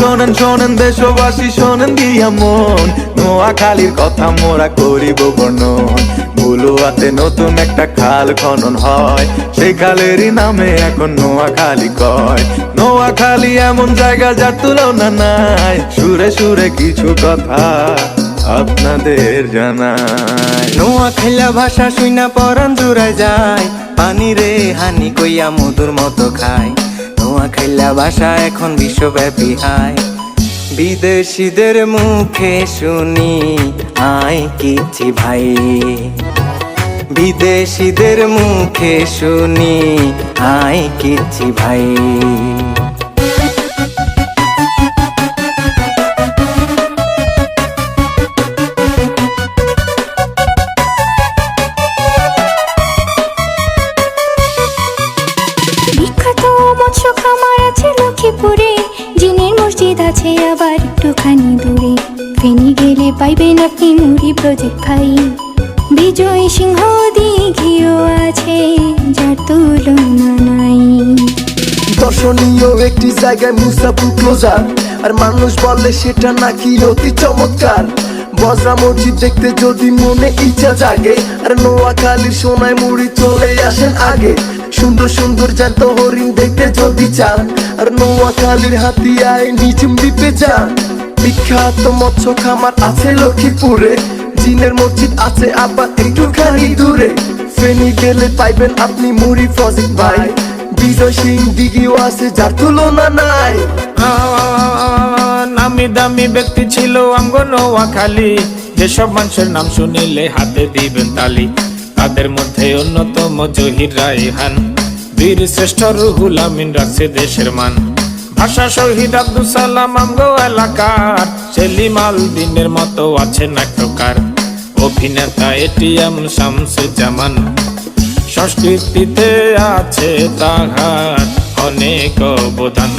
শোনেন শোনেন, দেশবাসী, শোনেন দিয়া মন নোয়াখালীর কথা মোরা করিব বর্ণন। বুলুয়াতে নতুন একটা খাল খনন হয়। সেই খালেরই নামে এখন নোয়াখালী কয়। নোয়াখালী এমন জায়গা যার তুলনা নাই। সুরে সুরে কিছু কথা আপনাদের জানাই। নোয়া খেলা ভাষা শুইনা পরান জুড়ায় যায়। পানি রে হানি কইয়া মধুর মতো খায়। নোয়া খেলা ভাষা এখন বিশ্বব্যাপী হায় বিদেশিদের মুখে শুনি আয় কিছি ভাই। বিদেশিদের মুখে শুনি আয় কিছি ভাই। পাইবেন আপনি মুড়ি প্রজেক্ট খাই বিজয় সিংহ দিঘিও আছে, যার তুলনা নাই। দর্শনীয় একটি জায়গায় মুসাফু ক্লোজার আর মানুষ বলে সেটা নাকি অতি চমৎকার। বজরা মসজিদ দেখতে যদি মনে ইচ্ছা জাগে, আর নোয়াখালীর সোনায় মুড়ি চলে আসেন আগে। সুন্দর সুন্দর জ্যান্ত হরিণ দেখতে যদি চান, আর নোয়াখালীর হাতিয়ায় নিঝুম দ্বীপে যান বিখ্যাত মৎস্য খামার আছে লক্ষ্মীপুরে, জিনের মসজিদ আছে আবার একটুখানি দূরে। ফেনি গেলে পাইবেন আপনি মুড়ি প্রজেক্ট ভাই। বিজয় সিং দিঘিও আছে, যার তুলনা নাই। নামি দামি ব্যক্তি ছিল আমগো নোয়াখালী যেসব মানুষের নাম শুনিলে হাতে দিবেন তালি। তাদের মধ্যে অন্যতম জহির রায়হান। বীর শ্রেষ্ঠ রুহুল আমিন রাখছে দেশের মান। ভাষা শহীদ আব্দুল সালাম আমগো এলাকার। সেলিমাল দিনের মতো আছে নাট্যকার। অভিনেতা এটিএম শামসুজ্জামান। সংস্কৃতিতে আছে তাহার অনেক অবদান।